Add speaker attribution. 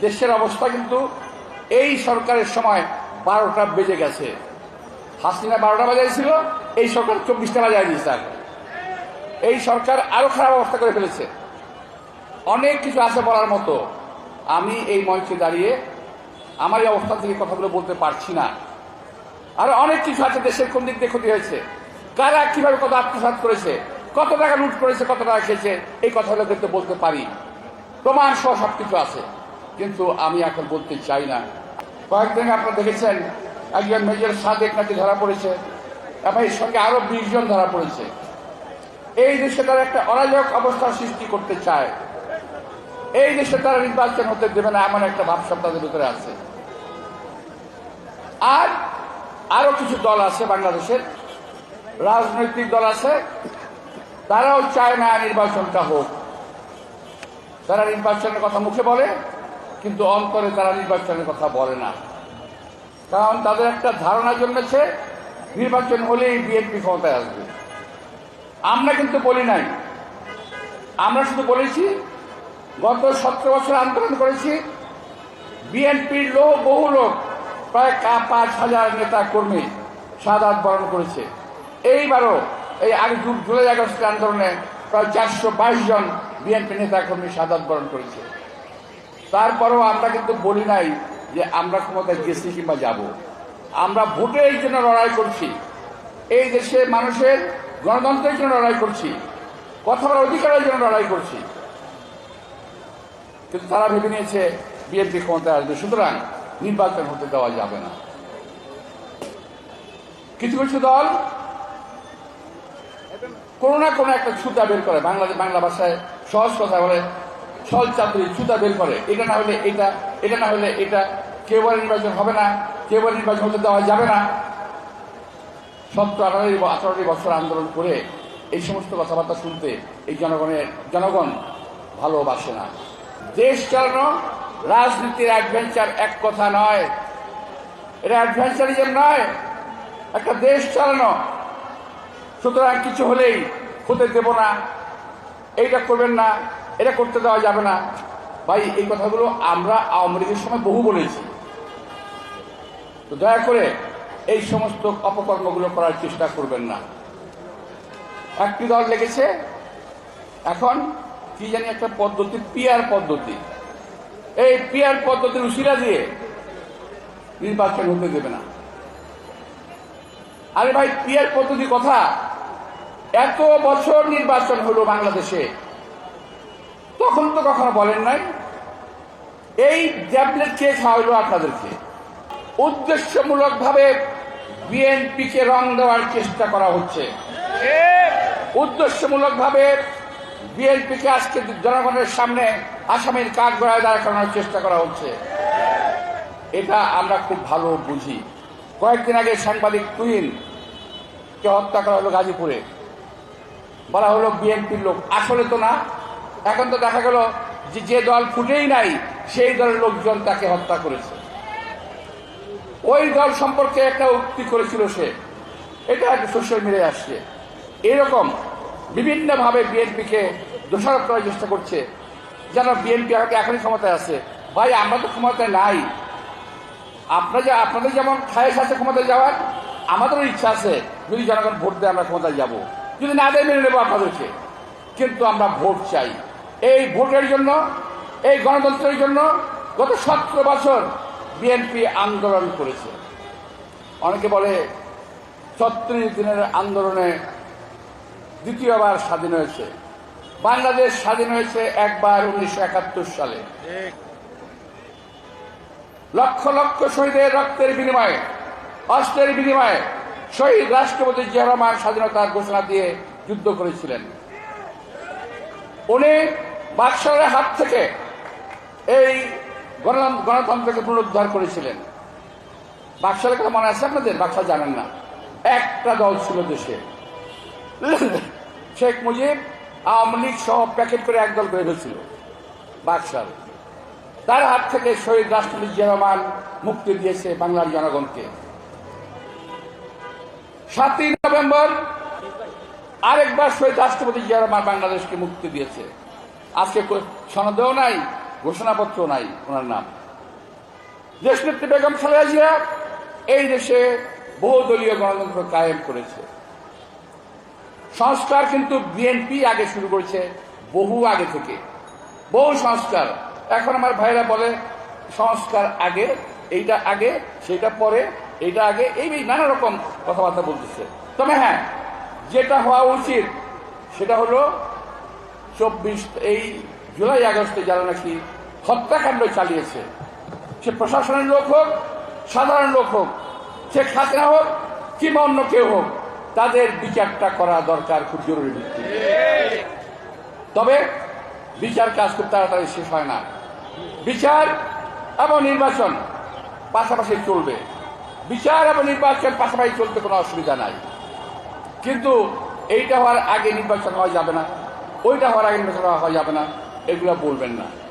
Speaker 1: দেশের অবস্থা কিন্তু এই সরকারের সময় বারোটা বেজে গেছে। হাসিনা বারোটা বাজাইছিল, এই সরকার চব্বিশটা বাজাই দিয়েছে এই সরকার আরও খারাপ অবস্থা করে ফেলেছে। অনেক কিছু আছে বলার মতো। আমি এই মঞ্চে দাঁড়িয়ে আমার এই অবস্থা থেকে কথাগুলো বলতে পারছি না। আরও অনেক কিছু আছে দেশের কোন দিক দিয়ে ক্ষতি হয়েছে। কারা কীভাবে কত আত্মসাত করেছে, কত টাকা লুট করেছে, কত টাকা খেয়েছে, এই কথাগুলো কিন্তু বলতে পারি। প্রমাণ সহ সবকিছু আছে। কিন্তু আমি এখন বলতে চাই না। কয়েকদিন আপনারা দেখেছেন, একজন মেজর সাদেক নাকি ধরা পড়েছে, এবং এর সঙ্গে আরও বিশ জন ধরা পড়েছে। এই দেশে তারা একটা অরাজক অবস্থার সৃষ্টি করতে চায়। এই দেশে তারা নির্বাচন হতে দেবে না, এমন একটা ভাবসাব তাদের ভিতরে আছে। আর আরও কিছু দল আছে বাংলাদেশের, রাজনৈতিক দল আছে, তারাও চায় না নির্বাচনটা হোক। তারা নির্বাচনের কথা মুখে বলে কিন্তু অন্তরে তারা নির্বাচনের কথা বলে না। কারণ তাদের একটা ধারণা জন্মেছে, নির্বাচন হলেই বিএনপি ক্ষমতায় আসবে। আমরা কিন্তু বলি নাই। আমরা শুধু বলেছি, গত সতেরো বছর আন্দোলন করেছি, বিএনপির লোক, বহু লোক, প্রায় পাঁচ হাজার নেতা কর্মী সাদাত বরণ করেছে। এইবারও এই আগে জুলাই আগস্টের আন্দোলনে প্রায় চারশো বাইশ জন বিএনপি নেতা কর্মী সাদাত বরণ করেছে। তারপরেও আমরা কিন্তু বলি নাই যে আমরা ক্ষমতায় গেছি কিংবা যাব। আমরা ভোটের জন্য লড়াই করছি। এই দেশে মানুষের গণতন্ত্রের জন্য লড়াই করছি। কথা বলার অধিকারের জন্য লড়াই করছি। কিন্তু তারা ভেবে নিয়েছে, বিএনপি ক্ষমতায় আসবে, সুতরাং নির্বাচন হতে দেওয়া যাবে না। কিছু কিছু দল কোনো না কোনো একটা ছুতা বের করে, বাংলাদেশ বাংলা ভাষায় সহজ কথা বলে ছল চাতুরি ছুতা বের করে। এটা না হলে এটা এটা না হলে এটা। কেউ বলে নির্বাচন হবে না কেউ বলে নির্বাচন হতে দেওয়া যাবে না। সত্তর আঠারোটি আঠারোটি বছর আন্দোলন করে এই সমস্ত কথাবার্তা শুনতে এই জনগণের, জনগণ ভালোবাসে না। দেশ চালানো রাজনীতির অ্যাডভেঞ্চার এক কথা নয়। এটা অ্যাডভেঞ্চারিজম নয়। একটা দেশ চালানো। সুতরাং কিছু হলেই হতে দেব না। এইটা করবেন না। এটা করতে দেওয়া যাবে না। ভাই, এই কথাগুলো আমরা আওয়ামী লীগের সময় বহু বলেছি। তো দয়া করে এই সমস্ত অপকর্মগুলো করার চেষ্টা করবেন না। একটি দল লেগেছে, এখন কি জানি একটা পদ্ধতি, পিয়ার পদ্ধতি। এই পিয়ার পদ্ধতির উশিরা দিয়ে নির্বাচন হতে দেবে না। আরে ভাই, পিয়ার পদ্ধতি কথা। এত বছর নির্বাচন হলো বাংলাদেশে। তখন তো কখনো বলেন নাই। এই ট্যাবলেট কে খাওয়াইলো আপনাদেরকে? উদ্দেশ্যমূলক ভাবে বিএনপিকে রং দেওয়ার চেষ্টা করা হচ্ছে। উদ্দেশ্যমূলক ভাবে বিএনপিকে আজকে জনগণের সামনে আসামির কাক গড়ায় দাঁড় করানোর চেষ্টা করা হচ্ছে। এটা আমরা খুব ভালো বুঝি। কয়েকদিন আগে সাংবাদিক কে হত্যা করা হলো গাজীপুরে। বলা হলো বিএনপির লোক। আসলে তো না এখন তো দেখা গেল যে যে দল ফুটেই নাই, সেই দলের লোকজন তাকে হত্যা করেছে। ওই দল সম্পর্কে একটা উক্তি করেছিল সে। এটা সোশ্যাল মিডিয়ায় আসছে। এরকম বিভিন্নভাবে বিএনপিকে দোষারোপ করার চেষ্টা করছে। যেন বিএনপি এখনই ক্ষমতায় আছে। ভাই, আমরা তো ক্ষমতায় নাই। আপনারা যে আপনাদের যেমন খায়েস আছে ক্ষমতায় যাওয়ার, আমাদেরও ইচ্ছা আছে, যদি জনগণ ভোট দেয় আমরা ক্ষমতায় যাব। যদি না দেয় মেনে নেব আপনাদেরকে। কিন্তু আমরা ভোট চাই। এই ভোটের জন্য, এই গণতন্ত্রের জন্য গত সতেরো বছর বিএনপি আন্দোলন করেছে। অনেকে বলে ছত্রিশ দিনের আন্দোলনে দ্বিতীয়বার স্বাধীন হয়েছে। বাংলাদেশ স্বাধীন হয়েছে একবার উনিশশো একাত্তর সালে। লক্ষ লক্ষ শহীদের রক্তের বিনিময়ে, অস্ত্রের বিনিময়ে শহীদ রাষ্ট্রপতি জিয়া রহমান স্বাধীনতার ঘোষণা দিয়ে যুদ্ধ করেছিলেন। উনি বাদশাহের হাত থেকে এই গণতন্ত্রকে পুনরুদ্ধার করেছিলেন। বাদশাহের কথা মনে আছে আপনাদের? বাদশাহ জানেন না। একটা দল ছিল দেশে। শেখ মুজিব, আওয়ামী লীগ সহ প্যাকেট করে একদল করে ফেলছিল বাদশাহ তার হাত থেকে শহীদ রাষ্ট্রপতি জিয়া রহমান মুক্তি দিয়েছে বাংলার জনগণকে। সাতই নভেম্বর আরেকবার শহীদ রাষ্ট্রপতি জিয়ারহমান বাংলাদেশকে মুক্তি দিয়েছে। আজকে সনদেও নাই ঘোষণাপত্র নাই ওনার নাম। দেশ দেশনেত্রী বেগম খালেদা জিয়া এই দেশে বহুদলীয় গণতন্ত্র কায়েম করেছে। সংস্কার কিন্তু বিএনপি আগে শুরু করেছে বহু আগে থেকে। বহু সংস্কার। এখন আমার ভাইরা বলে, সংস্কার আগে, এইটা আগে, সেটা পরে, এইটা আগে এই নানা রকম কথাবার্তা বলতেছে। তবে হ্যাঁ যেটা হওয়া উচিত, সেটা হলো চব্বিশ, এই জুলাই আগস্টে যারা নাকি হত্যাকাণ্ড চালিয়েছে, সে প্রশাসনের লোক হোক, সাধারণ লোক হোক, সে খাতনা হোক, কিংবা অন্য কেউ হোক, তাদের বিচারটা করা দরকার খুব জরুরি ভিত্তি তবে বিচার কাজ খুব তাড়াতাড়ি শেষ হয় না। বিচার এবং নির্বাচন পাশাপাশি চলবে। বিচার এবং নির্বাচন পাশাপাশি চলতে কোনো অসুবিধা নাই। কিন্তু এইটা হওয়ার আগে নির্বাচন হওয়া যাবে না। ওইটা হওয়ার আগে নির্বাচন হওয়া যাবে না। এগুলো বলবেন না।